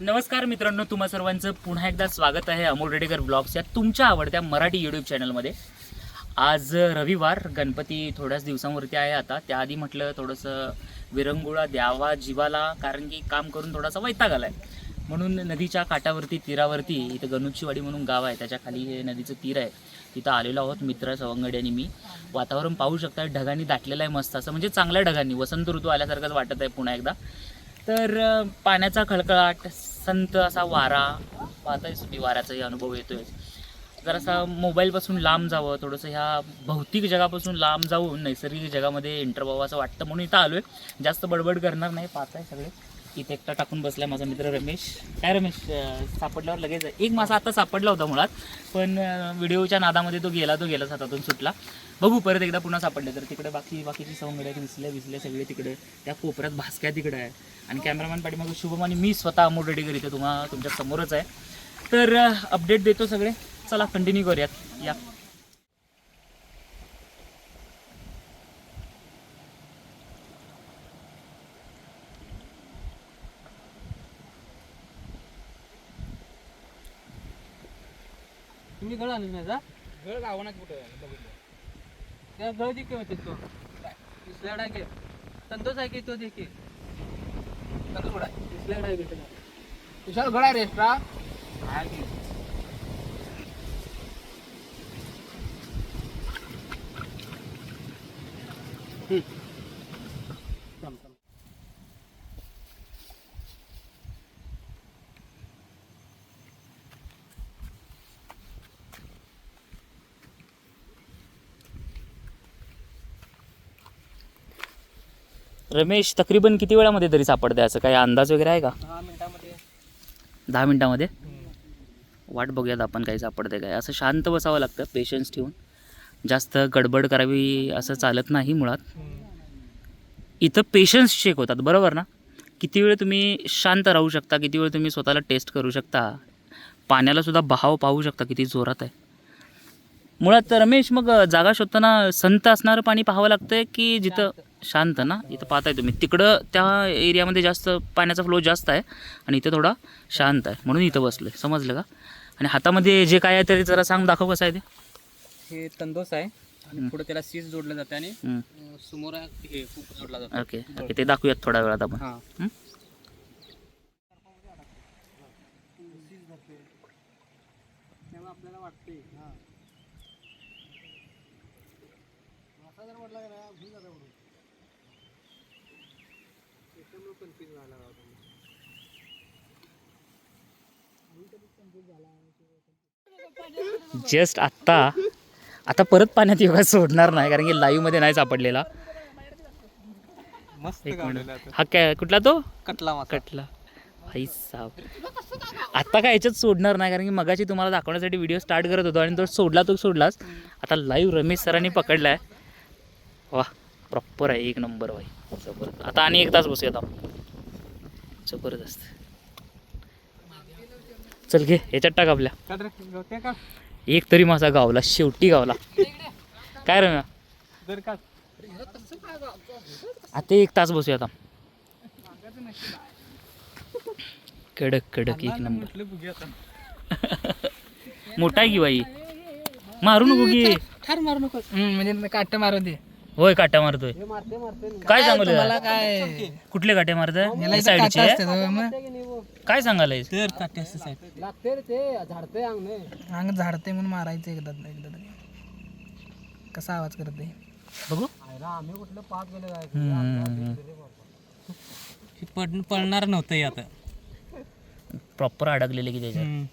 नमस्कार मित्रांनो तुम्हा सर्वांचं पुन्हा एकदा स्वागत आहे अमोल रेडेकर ब्लॉग्स या तुमच्या आवडत्या मराठी यूट्यूब चॅनलमध्ये आज रविवार गणपती थोड्याच दिवसांवरती आहे आता. त्याआधी म्हटलं थोडंसं विरंगुळा द्यावा जीवाला कारण की काम करून थोडासा वैताग आला आहे म्हणून नदीच्या काठावरती तीरावरती इथं गणुचीवाडी म्हणून गाव आहे. त्याच्याखाली हे नदीचं तीर आहे. तिथं आलेलो आहोत मित्र सवंगडी आणि मी. वातावरण पाहू शकता ढगांनी दाटलेलं आहे मस्त. असं म्हणजे चांगल्या ढगांनी. वसंत ऋतू आल्यासारखंच वाटत आहे पुन्हा एकदा. तर पाण्याचा खळखळाट संत असा वारा पाहतायच तुम्ही वाऱ्याचाही अनुभव येतोय. जरासा मोबाईलपासून लांब जावं थोडंसं ह्या भौतिक जगापासून लांब जाऊन नैसर्गिक जगामध्ये एंटर व्हावं असं वाटतं म्हणून इथं आलो आहे जास्त बडबड करणार नाही पाहताय सगळे. इथे एकटा टाकून बसला माझा मित्र रमेश. काय रमेश सापडल्यावर लगेच एक मासा आता सापडला होता मुळात पण व्हिडिओच्या नादामध्ये तो गेला तो गेलाच हातातून सुटला. बघू परत एकदा पुन्हा सापडले तर. तिकडे बाकी बाकीची सवंगड्या विसल्या विसल्या सगळे तिकडे. त्या कोपऱ्यात भासक्या तिकडे आहे. आणि कॅमेरामॅन पाठीमागे शुभम आणि मी स्वतः अमोल रेडी करीत तुम्हा तुमच्या समोरच आहे. तर अपडेट देतो सगळे. चला कंटिन्यू करूयात. या. तुम्ही गळ आणून नाही जा. गळ गावना कुठं त्या गळ दे किंवा तो. आहे की संतोष आहे की तो दे की स्लॅड आहे? की त्याला. विशाल गळ रे एक्स्ट्रा रमेश तकरीबन किती वेळामध्ये तरी सापडते असं? काही अंदाज वगैरे आहे का? दहा मिनिटामध्ये. दहा मिनिटामध्ये? वाट बघूयात आपण काही सापडते काय. असं शांत बसावं लागतं पेशन्स ठेवून. जास्त गडबड करावी असं चालत नाही मुळात. इथं पेशन्स चेक होतात बरोबर ना? किती वेळ तुम्ही शांत राहू शकता किती वेळ तुम्ही स्वतःला टेस्ट करू शकता? पाण्याला सुद्धा बहाव पाहू शकता किती जोरात आहे. मुळात रमेश मग जागा शोधताना संत असणारं पाणी पाहावं लागतंय की जिथं शांत ना इथं पाहताय तुम्ही. तिकडं त्या एरियामध्ये जास्त पाण्याचा फ्लो जास्त आहे आणि इथं थोडा शांत आहे. म्हणून इथं बसलो आहे समजलं का? आणि हातामध्ये जे काय आहे ते जरा सांग दाखव कसं आहे ते. हे तंदोस आहे आणि पुढे त्याला सीस जोडलं जाते आणि समोर हे खूप जोडला जातो. ओके. ओके ते दाखवूयात थोड्या वेळात आपण. हा. जस्ट आत्ता आता परत पाण्यात योगा सोडणार नाही कारण की लाईव्हमध्ये नाही सापडलेला. मस्त एक मिनिट. हा काय कुठला तो? कटला कटला. आई साप आता काय याच्यात सोडणार नाही कारण की मगाशी तुम्हाला दाखवण्यासाठी व्हिडिओ स्टार्ट करत होतो आणि तो सोडला तो सोडलाच. आता लाईव्ह रमेश सरांनी पकडलाय. वा प्रॉपर आहे एक नंबर भाई. जबरदस्त. आता आणि एक तास बसूयात आपण. जबरदस्त. चल घे याच्यात टाक आपल्या. एक तरी माझा गावला शेवटी गावला. काय रे दर काढ. आता एक तास बसूया आता. कडक कडक एक नंबर. मोठा आहे की बाई? मारू नको की. ठार मारू नको म्हणजे काट मारू दे. होय काट्या मारतोय. काय सांगू मला काय? कुठले काटे मारतोय? साईडचे काय सांगायला तर काटे असं साहेब लागते रे ते झाडते अंग अंग झाडते म्हणून मारायचं एकदा एकदा तरी. कसा आवाज करते? बघू. आम्ही कुठलं पाच गेले. पड पडणार नव्हतं आता. प्रॉपर अडकलेले की त्याच्यात.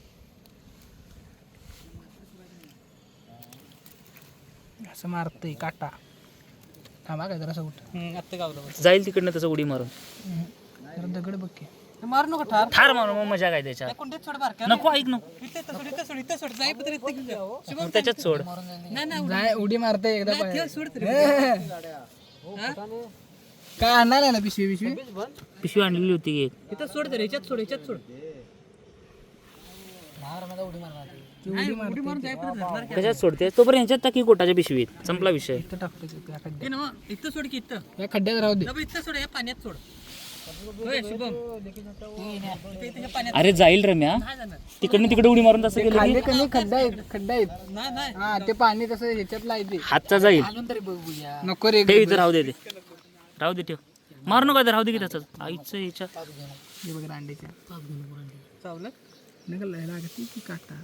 असं मारतय काटा. थांबा काय जरा असं उठ आत्ता गावलं जाईल तिकडनं तसं उडी मारून. जरा दगड बघ की. मारू नको ठार. ठार मारू मग मजा काय त्याच्यात? कुंडीत सोड बारक्या. नको ऐक नको. इथं सोड इथं सोड इथं सोड. जाई पत्र इथं घेऊन जा. मग त्याच्यात सोड. नाही. नाही जाय उडी. मारते एकदा सोड तरी. काय आणणार आहे ना पिशवी पिशवी? पिशवी आणलेली होती एक. इथं सोड तरी ह्याच्यात सोड ह्याच्यात सोड. उडी मारणार. उडी मारून जाय परत धरणार की. त्याच्यात सोडते? तोपर्यंत ह्याच्यात टाकी कोटाच्या पिशवीत. संपला विषय. इथं टाकतो इथं या खड्ड्यात. इथं सोड की इथं. या खड्ड्यात राहू दे. इथं सोड या पाण्यात सोड. अरे जाईल रम्या. तिकडनं तिकडे उडी मारून तसं गेलं खाली की कमी खड्डा आहेत खड्डा आहेत. हा ते पाणी तसं ह्याच्यात लायते. हातचा जाईल. नको रे ते इथं राहू दे ते. राहू दे ठेव. मारू नका ते राहू दे की त्याचं आईचं याच्या हे बघ रांडेच्या. चावलं? निघाल लागते की काटा?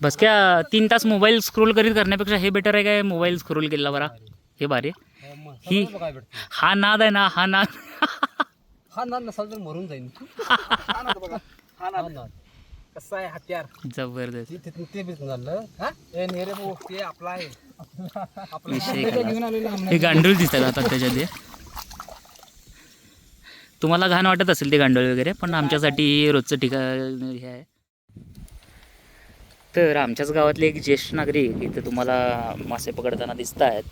बस क्या तीन तास मोबाईल स्क्रोल करीत करण्यापेक्षा हे बेटर आहे काय मोबाईल स्क्रोल केला बरा? हे भारी ही हा नाद आहे ना हा नाद. हा नाद नसाल तर मरून जाईन. हा नाद कसा आहे हत्यार? जबरदस्त. ते बी झालं. हा? ए नेरे भाऊ ते आपला आहे. विषय हे गांडूळ दिसतात आता त्याच्यात हे. तुम्हाला घाण वाटत असेल ते गांडूळ वगैरे पण आमच्यासाठी रोजचं ठिकाण हे आहे. तर आमच्याच गावातले एक ज्येष्ठ नागरिक इथे तुम्हाला मासे पकडताना दिसत आहेत.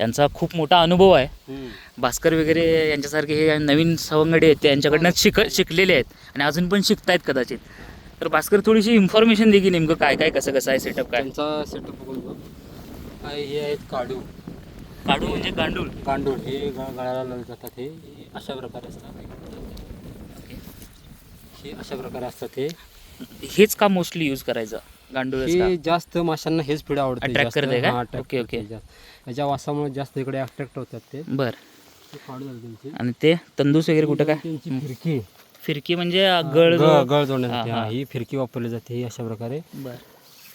यांचा खूप मोठा अनुभव आहे. भास्कर वगैरे यांच्यासारखे हे नवीन सवंगडी आहेत ते यांच्याकडनं शिक शिकलेले आहेत आणि अजून पण शिकतायत कदाचित. तर भास्कर थोडीशी इन्फॉर्मेशन दे की नेमकं काय काय कसं कसं आहे सेटअप काय? त्यांचा सेटअप हे आहेत काडू. काढू म्हणजे गांडूळ. गांडूळ. हे गळाला जातात हे हे. अशा प्रकारे असतात. हे अशा प्रकारे असतात हे. हेच का मोस्टली यूज करायचं? गांडूळच का? हे जास्त माशांना हेच फीड आवडते Attract जास्त. करते का? हा, attract ओके, ओके. करते जास्त. याच्या वासामुळे जास्त इकडे अट्रॅक्ट होतात ते. बर. ते काढू झाले त्यांचे. आणि ते तंदूस वगैरे कुठं काय? त्यांची फिरकी. फिरकी म्हणजे गळ गळ गळ जोडण्यासाठी हा, फिरकी वापरली जाते ही अशा प्रकारे. बर.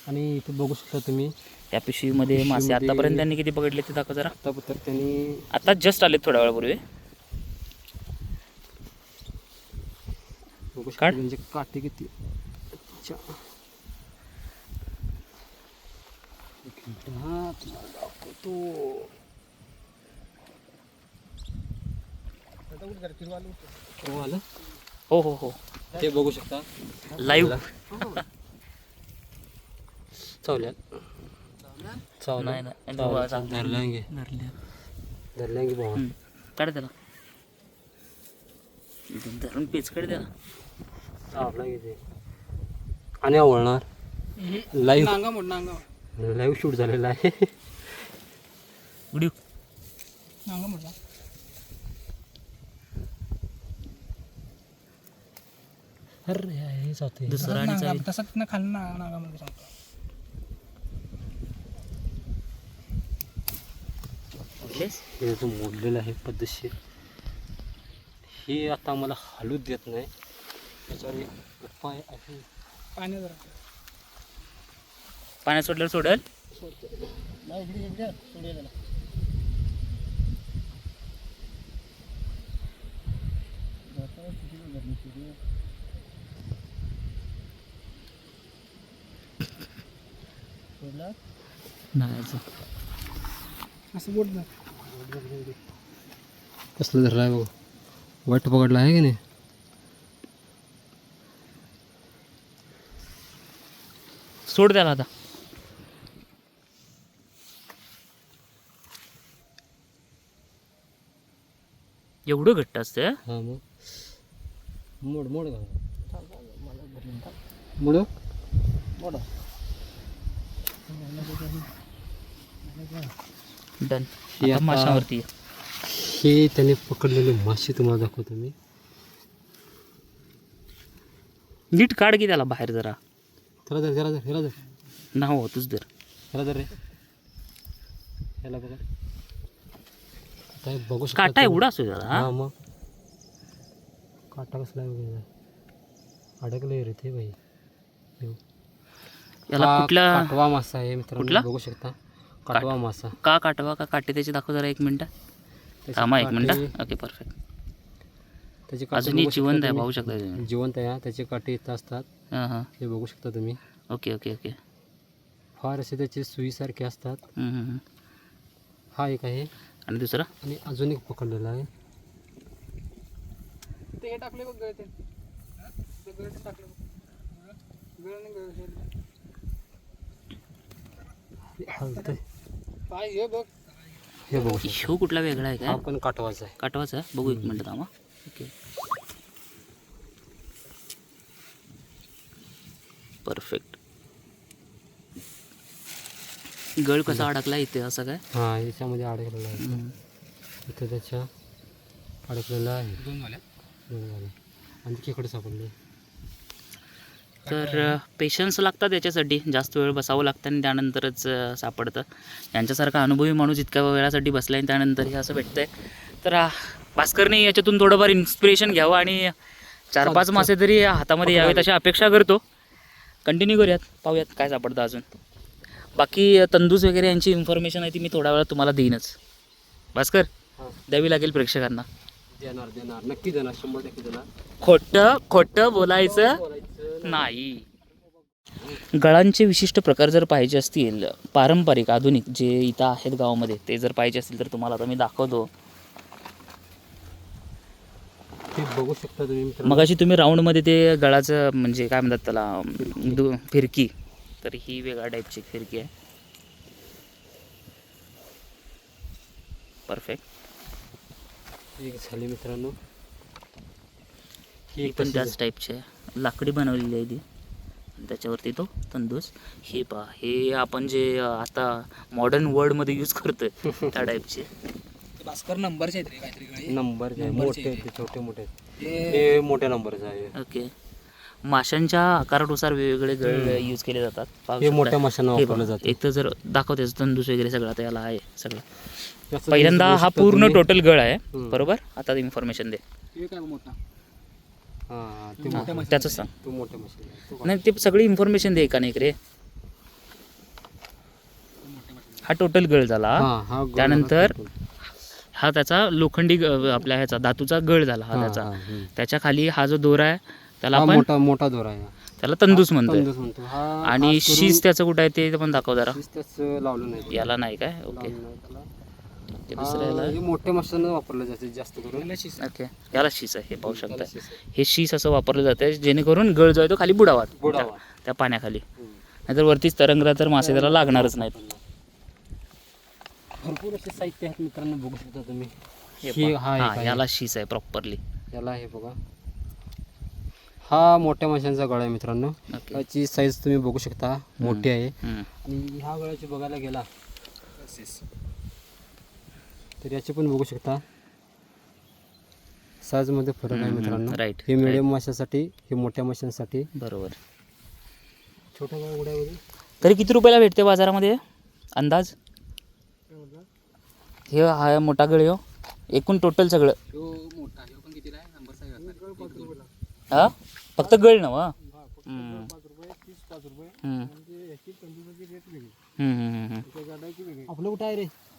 आणि इथे बघू शकता तुम्ही. त्या पिशवीमध्ये मासे. आतापर्यंत त्यांनी किती पकडले ते दाखव जरा. आता तर त्यांनी आता जस्ट आले थोड्या वेळापूर्वी. बघू शकता. म्हणजे काटे किती अच्छा. हा, तुम्हाला दाखवतो. हो, आलं? हो हो हो ते बघू शकता लाईव्ह चावल्या बाबा, चांगलं. धरल्यागे धरल्या. धरल्यागे भावा हम्म. काढ त्याला धरून पेचकड ते. आणि आवडणार लाईव्ह नांगा मोड नांगा लाईव्ह शूट झालेला आहे. उडीव नांगा अरे हे जाते दुसरा आणि नांगा चालेल. तसा तिथनं खाली ना- नांगा मोड सांगतो? हे जो मोडलेलं आहे पद्धतशीर. हे आता आम्हाला हलूच देत नाही. त्याच्यावर एक उपाय आहे. पाणी जरा पाण्यात सोडल्यावर सोडल? नाही अजून. असं बोट ना कसलं धरलं आहे बघ. वाईट पकडला आहे की नाही? सोड त्याला आता. एवढं घट्ट असतं हां? मग. मोड मोड घाल. मोड? डन माशावरती आहे. हे त्याने पकडलेले मासे तुम्हाला दाखवतो मी. नीट काढ की त्याला बाहेर जरा. त्याला धर त्याला धर ह्याला धर. ना हो तूच दर ह्याला धर रे. ह्याला बघा. आता हे बघू शकता काटा तुम्ही. एवढा असतो त्याला हा? मग. काटा कसला आहे वगैरे अडकलं रे ते बाई. याला हा कुठल्या काटवा मासा आहे मित्रांनो कुठला? बघू शकता. काटवा मासा. का काटवा का काटे त्याचे दाखव जरा एक मिनिट. थांबा एक मिनिट. ओके परफेक्ट त्याचे अजूनही जिवंत आहे. पाहू शकता तुम्ही. जिवंत आहे. त्याचे काटे इथं असतात. हां हां. हे बघू शकता तुम्ही. Okay okay okay. फार असे त्याचे सुईसारखे असतात. हा एक आहे. आणि दुसरा? आणि अजून एक पकडलेला आहे. ते हे टाकले बघ गळते. ते गळते टाकले बघ. गळ नाही गळ हलतंय. पाय हे बघ. हे बघू शकता. ह्यो कुठला वेगळा आहे हा काय पण काटवाचा आहे. काटवाचा? बघू एक मिनिट थांबा. ओके. परफेक्ट गळ कसा अडकला इथे असं काय? हा याच्यामध्ये अडकलेला आहे. इथं त्याच्या अडकलेला आहे. दोन झाल्या. दोन झाले. आणि तिकडे सापडले. तर पेशन्स लागतात याच्यासाठी. जास्त वेळ बसावं लागतं आणि त्यानंतरच सापडतं. यांच्यासारखा अनुभवी माणूस इतक्या वेळासाठी बसला आणि त्यानंतर हे असं भेटतंय. तर आ, भास्करने याच्यातून थोडंफार इन्स्पिरेशन घ्यावं आणि चार पाच मासे तरी हातामध्ये यावेत अशी अपेक्षा करतो. कंटिन्यू करूयात. पाहूयात काय सापडतं अजून. बाकी तंदूस वगैरे यांची इन्फॉर्मेशन आहे ती मी थोड्या वेळात तुम्हाला देईनच. भास्कर हां. द्यावी लागेल प्रेक्षकांना. देणार देणार. नक्की देणार. शंभर टक्के देणार. खोटं खोटं बोलायचं. नाही. गळांचे विशिष्ट प्रकार जर पाहिजे असतील पारंपरिक आधुनिक जे इथं आहेत गावामध्ये ते जर पाहिजे असतील तर तुम्हाला आता मी दाखवतो. ते बघू शकता तुम्ही मित्रांनो. मगाशी तुम्ही राऊंडमध्ये ते गळाचं म्हणजे काय म्हणतात त्याला दु- फिरकी तर ही वेगळ्या टाईपची फिरकी आहे. परफेक्ट एक झाली मित्रांनो. ही पण त्याच टाईपची आहे. लाकडी बनवलेली आहे ती. आणि त्याच्यावरती तो तंदूस. हे पहा हे आपण जे आता मॉडर्न वर्ल्डमध्ये यूज करतोय त्या टाईपचे भास्कर नंबरचे आहेत रे काहीतरी गळे नंबर मोठे छोटे मोठे हे मोठ्या नंबरचं आहे. ओके. माशांच्या आकारानुसार वेगवेगळे गळ यूज केले जातात. हे. मोठ्या माशांना वापरलं बघा, जातं. एक तर जर दाखवते तंदूस वगैरे सगळं आता याला आहे सगळं. पहिल्यांदा हा पूर्ण. टोटल गळ आहे. बरोबर? आता इन्फॉर्मेशन दे. हे काय मोठा हा ते मोठ्या मोठ्या माशांचं त्याचं सांग. तो मोठ्या मशीन आहे. तो नाही ते सगळी इन्फॉर्मेशन दे एका नाही रे हा टोटल गळ झाला. हा हा त्यानंतर हा त्याचा लोखंडी आपल्या ह्याचा धातूचा गळ झाला हा त्याचा. त्याच्याखाली हा जो दोरा आहे त्याला आपण मोठा मोठा दोरा आहे त्याला तंदूस म्हणतो. आणि शीज त्याचं कुठं आहे ते पण दाखव जरा. याला नाही काय? ओके. ते दुसऱ्याला. हे मोठ्या मशांना वापरलं जाते जास्त करून. ओके. याला शीस आहे हे पाहू शकता. हे शीस असं वापरलं जातं जेणेकरून गळ जो आहे तो खाली बुडावा बुडावा. त्या- पाण्याखाली. नाहीतर वरतीच तरंगला तर मासे त्याला लागणारच नाहीत. भरपूर असे साहित्य आहेत मित्रांनो बघू शकता तुम्ही. हे हे पहा. हा एक हा, आहे. याला शीस आहे प्रॉपरली याला हे बघा. हा मोठ्या माशांचा गळा आहे मित्रांनो. ओके. याची साईज तुम्ही बघू शकता. मोठी आहे. आणि ह्या गळ्याची बघायला गेला. तर याची पण बघू शकता. साईजमध्ये फरक आहे मित्रांनो. right, हे मिडियम माशासाठी हे मोठ्या माशांसाठी. बरोबर. छोट्या उड्यामध्ये तरी किती रुपयाला भेटते बाजारामध्ये? अंदाज? हे हा मोठा गळ हो. एकूण टोटल सगळं. हा? फक्त गळ ना वा हम्म. हम्म. हम्म, हम्म, हम्म. आपलं कुठं आहे रे? ला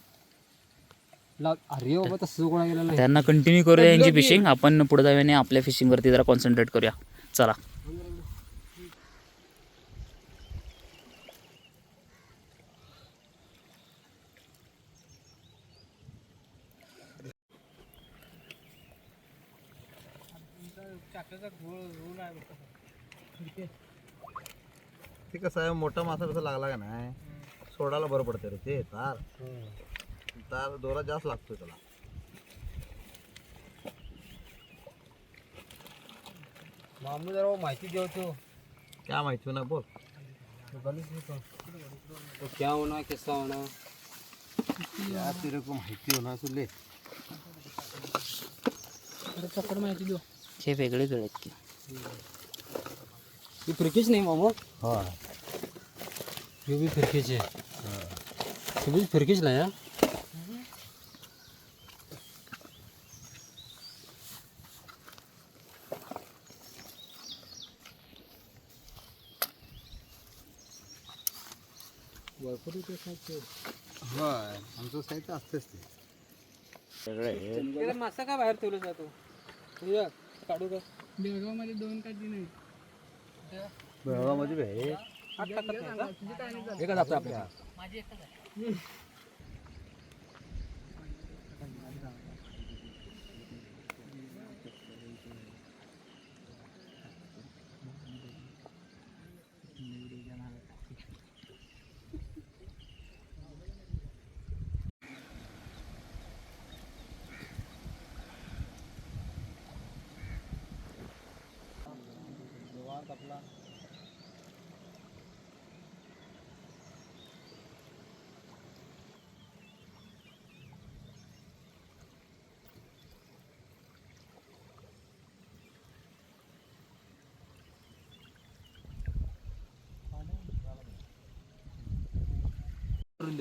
अरे बाबा तसं गोळा गेला नाही त्यांना कंटिन्यू करूया यांची फिशिंग आपण पुढे जाऊया आपल्या फिशिंगवरती जरा कॉन्सन्ट्रेट करूया. चला. ते कसं आहे मोठा मासा कसा लागला का नाही? सोडायला बरं पडतं रे ते तार तार दोरा जास्त लागतोय त्याला. मामू जरा माहिती देव तो. काय माहिती ना बोल. तो क्या होना कैसा होना या तेरे को माहिती होणार तुले. अरे चक्कर माहिती देऊ. हे वेगळे गळ आहेत की. ही फिरकीच नाही मामू. हो. ही बी फिरकीची आहे. ही बी फिरकीच नाही हा? भरपूर इथे साहित्य. होय आमचं साहित्य असतेच ते. त्याला मासा का बाहेर ठेवला जातो? हे काढू का बेळगावमध्ये दोन का तीन आहेत. बेळगावमध्ये बे आठ टाकत नाही का? एकच आपल्या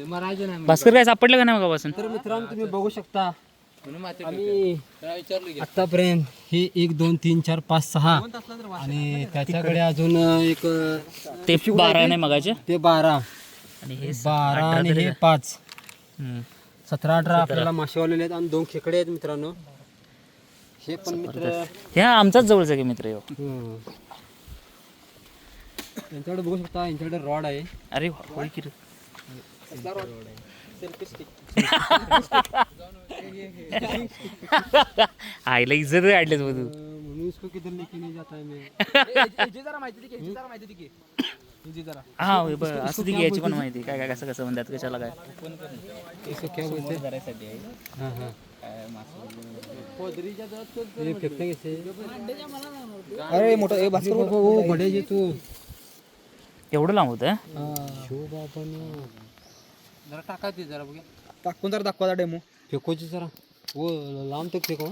मारायचं नाही भास्कर काय सापडलं का नाही मगापासून? तर मित्रांनो तुम्ही बघू शकता आम्ही आतापर्यंत हे एक दोन तीन चार पाच सहा आणि त्याच्याकडे अजून एक ते बारा नाही मगाचे? ते बारा. आणि हे बारा आणि हे पाच. सतरा अठरा आपल्याला मासेवालेले आहेत आणि दोन खेकडे आहेत मित्रांनो. हे पण मित्र ह्या आमचाच जवळचा की मित्र. हम्म. यांच्याकडे बघू शकता यांच्याकडे रॉड आहे. अरे होय की रे. आईला इज्जत काढलीच मग तू. अं, म्हणून इसको किधर लेके नहीं जाता है मैं? याची जरा माहिती दे की, याची जरा माहिती दे की. याची जरा. हा बरं. असं ती घ्यायची पण माहिती. काय काय कसं कसं म्हणतात कशाला काय? हैं हाँ. हाँ अरे मोठं ए भास्कर ओ बड़े जे तू. एवढं लांब होतं? शो बाबा जरा टाका ते जरा बघा टाकून जरा दाखवा डेमो. फेकोची जरा. वो लांब तक फेको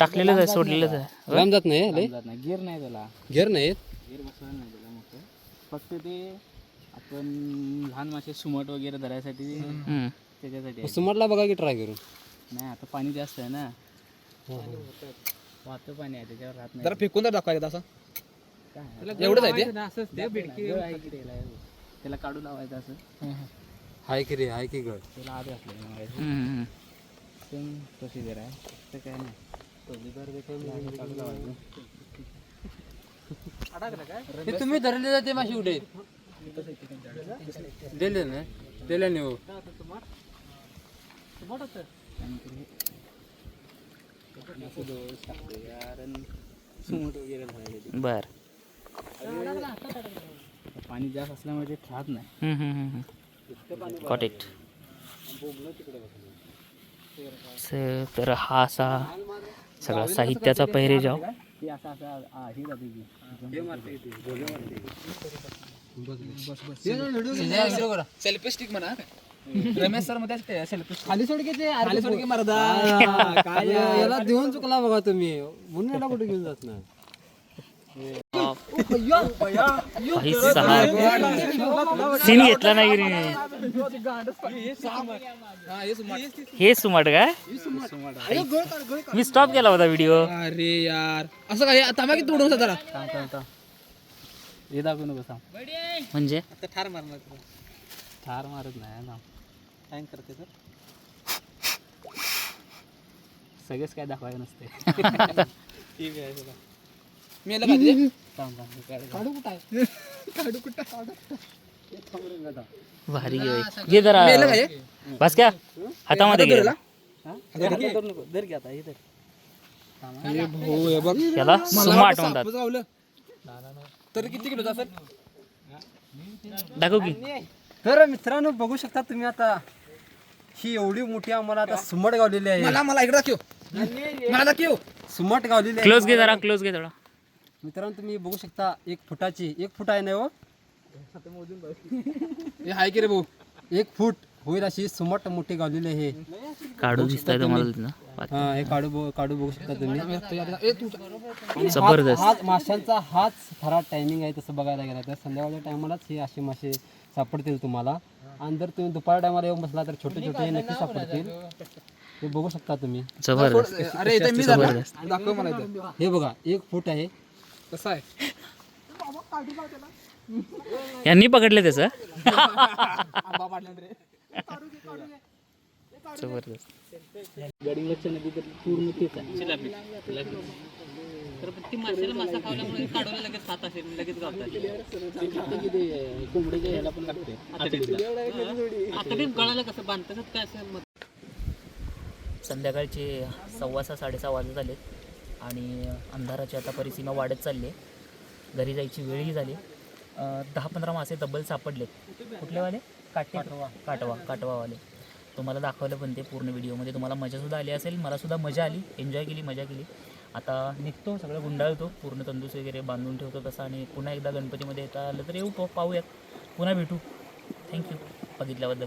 टाकलेलंच आहे सोडलेलंच आहे. लांब जात नाही लय नाही गिअर नाही त्याला. घेर नाही गिअर बसवायला नाही त्याला मोठं. फक्त ते आपण लहान मासे सुमट वगैरे धरायसाठी हम्म. त्याच्यासाठी आहे. सुमारला बघा की ट्राय करून. नाही आता पाणी जास्त आहे ना. हो, वाहतं पाणी आहे त्याच्यावर राहत नाही. जरा फेकून तर दाखवायचं असं. काय? एवढंच आहे ते? की त्याला. त्याला काढून लावायचं असं. हाय की रे हाय की गड त्याला आधी असलं मग हम्म, हम्म. सेम प्रोसिजर आहे. तर काय नाही. ते तुम्ही धरले जाते माशी कुठे दिले ना दिले नाही हो. असं दोष टाकतो कारण सुमट वगैरे धरायसाठी बर. पाणी जास्त असल्यामुळे ते खात नाही. हम्म, हम्म, हम्म. Got it. स- तर हा असा सगळा साहित्याचा जाते की सेल्फी स्टिक म्हणा रमेश सरमध्ये सेल्फी खाली सोड घेते खाली सोड की मर्दा याला देऊन चुकला बघा तुम्ही. म्हणून याला कुठे घेऊन जात नाही. सीन घेतला नाही रे. हे सुमाट काय मी स्टॉप केला होता व्हिडिओ अरे यार. असं काय? आता की तोडून जरा. थांब थांब थांब. हे दाखवू नको सांग म्हणजे? आता ठार मारणार ठार मारत नाही ना हँग करते तर सगळेच काय दाखवायचं नसते. ठीक आहे चला मी याला पाहिजे थांब थांब काढ. काढू कुठं आहे काढू कुठं भारी घे घे जरा. मेलं बस क्या हातामध्ये घे. हा? धर नको धर घे आता हे धर थांब हा. हे भाऊ हे बघ याला सुमाट म्हणतात सापच गावलं तर किती किलोचा असेल दाखव की. तर मित्रांनो बघू शकता तुम्ही आता ही एवढी मोठी आम्हाला आता सुमट गावलेली आहे. मला मला इकडे दाखव. मला दाखव. सुमट गावलेली आहे. क्लोज घे जरा क्लोज घे थोडा मित्रांनो तुम्ही बघू शकता एक फुटाची एक फूट आहे ना हो? हे हाय की रे भाऊ? एक फूट होईल अशी सुमट मोठी गावलेली आहे काढू दिसताय तुम्हाला तिथं. हा हे काढू बघ- काढू बघू शकता तुम्ही. तू जबरदस्त. हाच माशांचा हाच खरा टायमिंग आहे तसं बघायला गेला तर. संध्याकाळच्या टायमालाच हे असे मासे सापडतील तुम्हाला. आणि जर तुम्ही दुपार टायमाला येऊन बसला तर छोटे छोटे नक्की सापडतील. हे बघू शकता तुम्ही. जबरदस्त. अरे इथे मी झाला. जबरदस्त दाखव मला इथं. हे बघा एक फूट आहे. कसं आहे? यांनी पकडले त्याचं? तर पूर्ण तेच आहे तर ती माशाला मासा खावल्यामुळे काढून लगेच खात असेल लगेच गावतात कोंबडीच्या ह्याला पण लागते आता गळाला कसं बांधतात काय असं संध्याकाळचे सव्वा सहा साडेसहा वाजत आले आणि अंधाराची आता परिसीमा वाढत चालली आहे. घरी जायची वेळही झाली दहा पंधरा मासे तब्बल सापडलेत. कुठले वाले काटे काटवा काटवावाले. तुम्हाला दाखवलं पण ते पूर्ण व्हिडिओमध्ये. तुम्हाला मजासुद्धा आली असेल. मला सुद्धा मजा आली. एन्जॉय केली मजा केली. आता निघतो सगळं गुंडाळतो. पूर्ण तंदूस वगैरे बांधून ठेवतो तसा आणि पुन्हा एकदा गणपतीमध्ये येता आलं तर येऊ पाहू- पाहूयात. पुन्हा भेटू. थँक्यू बघितल्याबद्दल.